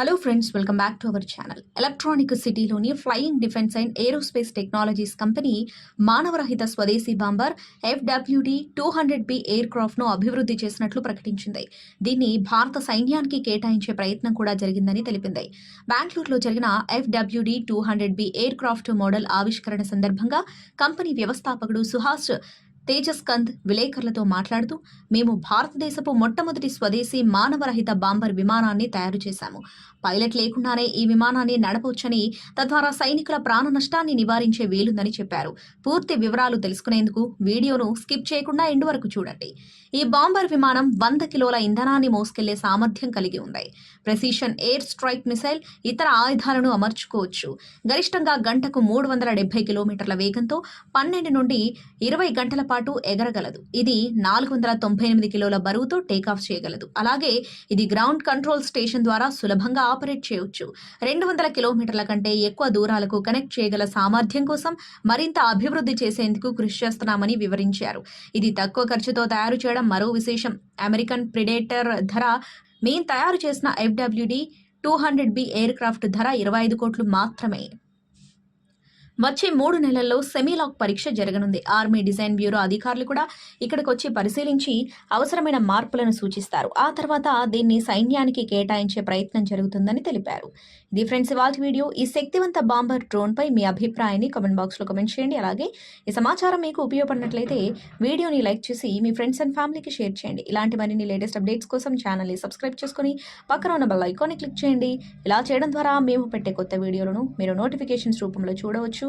Hello friends welcome back to our channel electronic సిటీలోని flying defence and aerospace technologies company మానవరహిత స్వదేశీ bomber FWD two hundred B air క్రాఫ్ట్ను అభివృద్ధి చేసినట్లు ప్రకటించింది. దీన్ని భారత సైన్యానికి కేటాయించే ప్రయత్నం కూడా జరిగిందని తెలిపింది. బెంగళూరులో జరిగిన FWD two hundred B aircraft model ఆవిష్కరణ సందర్భంగా కంపెనీ వ్యవస్థాపకుడు సుహాస్ తేజస్కంద్ విలేకరులతో మాట్లాడుతూ మేము భారతదేశపు మొట్టమొదటి స్వదేశీ మానవరహిత బాంబర్ విమానాన్ని తయారు చేశాము. పైలట్ లేకుండానే ఈ విమానాన్ని నడపవచ్చని తద్వారా సైనికుల ప్రాణ నష్టాన్ని నివారించే వీలుందని చెప్పారు. పూర్తి వివరాలు తెలుసుకునేందుకు వీడియోను స్కిప్ చేయకుండా ఎండు వరకు చూడండి. ఈ బాంబర్ విమానం వంద కిలోల ఇంధనాన్ని మోసుకెళ్ళే సామర్థ్యం కలిగి ఉంది. ప్రెసిషన్ ఎయిర్ స్ట్రైక్ మిసైల్ ఇతర ఆయుధాలను అమర్చుకోవచ్చు. గరిష్టంగా గంటకు మూడు వందల డెబ్బై కిలోమీటర్ల వేగంతో పన్నెండు నుండి ఇరవై గంటల పాటు ఎగరగలదు. ఇది నాలుగు వందల తొంభై ఎనిమిది కిలోల బరువుతో టేకాఫ్ చేయగలదు. అలాగే ఇది గ్రౌండ్ కంట్రోల్ స్టేషన్ ద్వారా సులభంగా ఆపరేట్ చేయవచ్చు రెండు వందల కిలోమీటర్ల కంటే ఎక్కువ దూరాలకు కనెక్ట్ చేయగల సామర్థ్యం కోసం మరింత అభివృద్ధి చేసేందుకు కృషి చేస్తున్నామని వివరించారు. ఇది తక్కువ ఖర్చుతో తయారు చేయడం మరో విశేషం. అమెరికన్ ప్రిడేటర్ ధర మేం తయారు చేసిన FWD two hundred B aircraft ధర ఇరవై ఐదు కోట్లు మాత్రమే. వచ్చే మూడు నెలల్లో సెమీలాక్ పరీక్ష జరగనుంది. ఆర్మీ డిజైన్ బ్యూరో అధికారులు కూడా ఇక్కడికి వచ్చి పరిశీలించి అవసరమైన మార్పులను సూచిస్తారు. ఆ తర్వాత దీన్ని సైన్యానికి కేటాయించే ప్రయత్నం జరుగుతుందని తెలిపారు. ఇది ఫ్రెండ్స్ ఇవాళ వీడియో. ఈ శక్తివంత బాంబర్ డ్రోన్ పై మీ అభిప్రాయాన్ని కమెంట్ బాక్స్లో కమెంట్ చేయండి. అలాగే ఈ సమాచారం మీకు ఉపయోగపడినట్లయితే వీడియోని లైక్ చేసి మీ ఫ్రెండ్స్ అండ్ ఫ్యామిలీకి షేర్ చేయండి. ఇలాంటి మరిన్ని లేటెస్ట్ అప్డేట్స్ కోసం ఛానల్ని సబ్స్క్రైబ్ చేసుకుని పక్కన ఉన్న బెల్ ఐకాన్ని క్లిక్ చేయండి. ఇలా చేయడం ద్వారా మేము పెట్టే కొత్త వీడియోలను మీరు నోటిఫికేషన్స్ రూపంలో చూడవచ్చు.